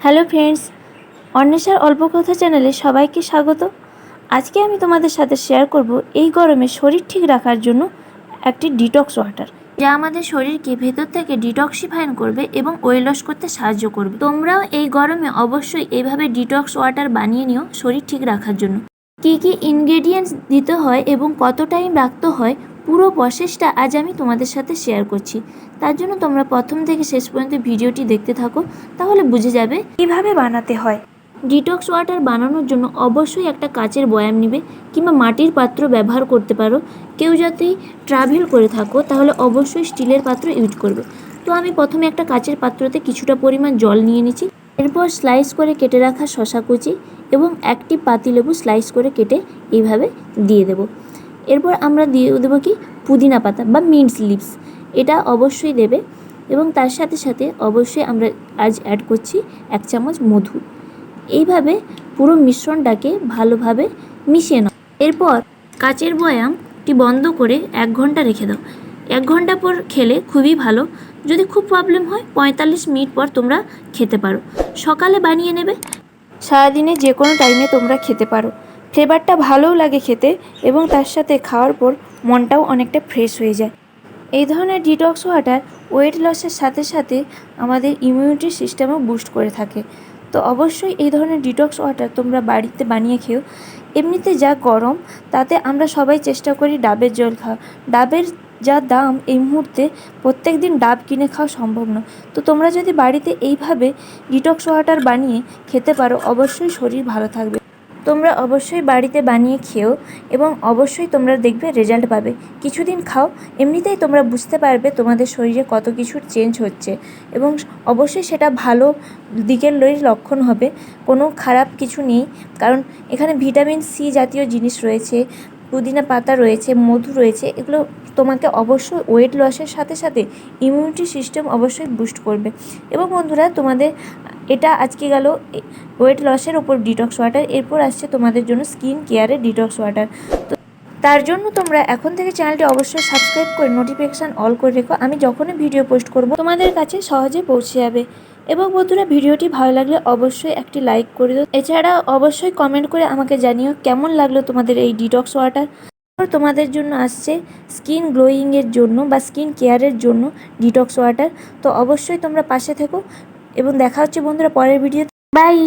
Hello friends, অন্বেষার অল্প কথা চ্যানেলে সবাইকে স্বাগত। আজকে আমি তোমাদের সাথে শেয়ার করব এই গরমে শরীর ঠিক রাখার জন্য একটি ডিটক্স ওয়াটার যা আমাদের শরীরকে ভেতর থেকে ডিটক্সিফাইন করবে এবং ওয়েট লস করতে সাহায্য করবে। তোমরাও এই গরমে অবশ্যই এভাবে ডিটক্স ওয়াটার বানিয়ে নিও শরীর ঠিক রাখার জন্য। কী কী ইনগ্রেডিয়েন্টস দিতে হয় এবং কত টাইম রাখতে হয় পুরো প্রসেসটা আজ আমি তোমাদের সাথে শেয়ার করছি। তার জন্য তোমরা প্রথম থেকে শেষ পর্যন্ত ভিডিওটি দেখতে থাকো, তাহলে বুঝে যাবে কীভাবে বানাতে হয়। ডিটক্স ওয়াটার বানানোর জন্য অবশ্যই একটা কাচের বয়াম নিবে কিংবা মাটির পাত্র ব্যবহার করতে পারো। কেউ যদি ট্রাভেল করে থাকো, তাহলে অবশ্যই স্টিলের পাত্র ইউজ করবে। তো আমি প্রথমে একটা কাচের পাত্রতে কিছুটা পরিমাণ জল নিয়ে নিচ্ছি। এরপর স্লাইস করে কেটে রাখা শশা কুচি এবং একটি পাতিলেবু স্লাইস করে কেটে এইভাবে দিয়ে দেবো। এরপর আমরা দিয়ে দেবো কি? পুদিনা পাতা বা মিন্টস লিভস। এটা অবশ্যই দেবে এবং তার সাথে সাথে অবশ্যই আমরা আজ অ্যাড করছি এক চামচ মধু। এইভাবে পুরো মিশ্রণটাকে ভালোভাবে মিশিয়ে নাও। এরপর কাচের বয়ামটি বন্ধ করে এক ঘণ্টা রেখে দাও। এক ঘণ্টা পর খেলে খুবই ভালো। যদি খুব প্রবলেম হয়, পঁয়তাল্লিশ মিনিট পর তোমরা খেতে পারো। সকালে বানিয়ে নেবে। সারাদিনে যে কোনো টাইমে তোমরা খেতে পারো। ফ্লেভারটা ভালোও লাগে খেতে এবং তার সাথে খাওয়ার পর মনটাও অনেকটা ফ্রেশ হয়ে যায়। এই ধরনের ডিটক্স ওয়াটার ওয়েট লসের সাথে সাথে আমাদের ইমিউনিটি সিস্টেমও বুস্ট করে থাকে। তো অবশ্যই এই ধরনের ডিটক্স ওয়াটার তোমরা বাড়িতে বানিয়ে খেও। এমনিতে যা গরম, তাতে আমরা সবাই চেষ্টা করি ডাবের জল খাওয়া ডাবের যা দাম এই মুহূর্তে প্রত্যেক দিন ডাব কিনে খাওয়া সম্ভব নয়। তো তোমরা যদি বাড়িতে এইভাবে ডিটক্স ওয়াটার বানিয়ে খেতে পারো, অবশ্যই শরীর ভালো থাকবে। তোমরা অবশ্যই বাড়িতে বানিয়ে খেও এবং অবশ্যই তোমরা দেখবে রেজাল্ট পাবে। কিছুদিন খাও, এমনিতেই তোমরা বুঝতে পারবে তোমাদের শরীরে কত কিছুর চেঞ্জ হচ্ছে এবং অবশ্যই সেটা ভালো দিকের লই লক্ষণ হবে। কোনো খারাপ কিছু নেই, কারণ এখানে ভিটামিন সি জাতীয় জিনিস রয়েছে পুদিনা পাতা রয়েছে, মধু রয়েছে, এগুলো তোমাকে অবশ্যই ওয়েট লসের সাথে সাথে ইমিউনিটি সিস্টেম অবশ্যই বুস্ট করবে। এবং বন্ধুরা, তোমাদের, এটা আজকে গেল ওয়েট লসের ওপর ডিটক্স ওয়াটার এরপর আসছে তোমাদের জন্য স্কিন কেয়ারের ডিটক্স ওয়াটার তো তার জন্য তোমরা এখন থেকে চ্যানেলটি অবশ্যই সাবস্ক্রাইব করে নোটিফিকেশান অল করে রেখো। আমি যখনই ভিডিও পোস্ট করব, তোমাদের কাছে সহজে পৌঁছে যাবে। এবং বন্ধুরা, ভিডিওটি ভালো লাগলে অবশ্যই একটি লাইক করে দিও। এছাড়া অবশ্যই কমেন্ট করে আমাকে জানিও কেমন লাগল তোমাদের এই ডিটক্স ওয়াটার তোমাদের জন্য আসছে স্কিন গ্লোয়িংয়ের জন্য বা স্কিন কেয়ারের জন্য ডিটক্স ওয়াটার তো অবশ্যই তোমরা পাশে থেকো এবং দেখা হচ্ছে বন্ধুরা পরের ভিডিও বাই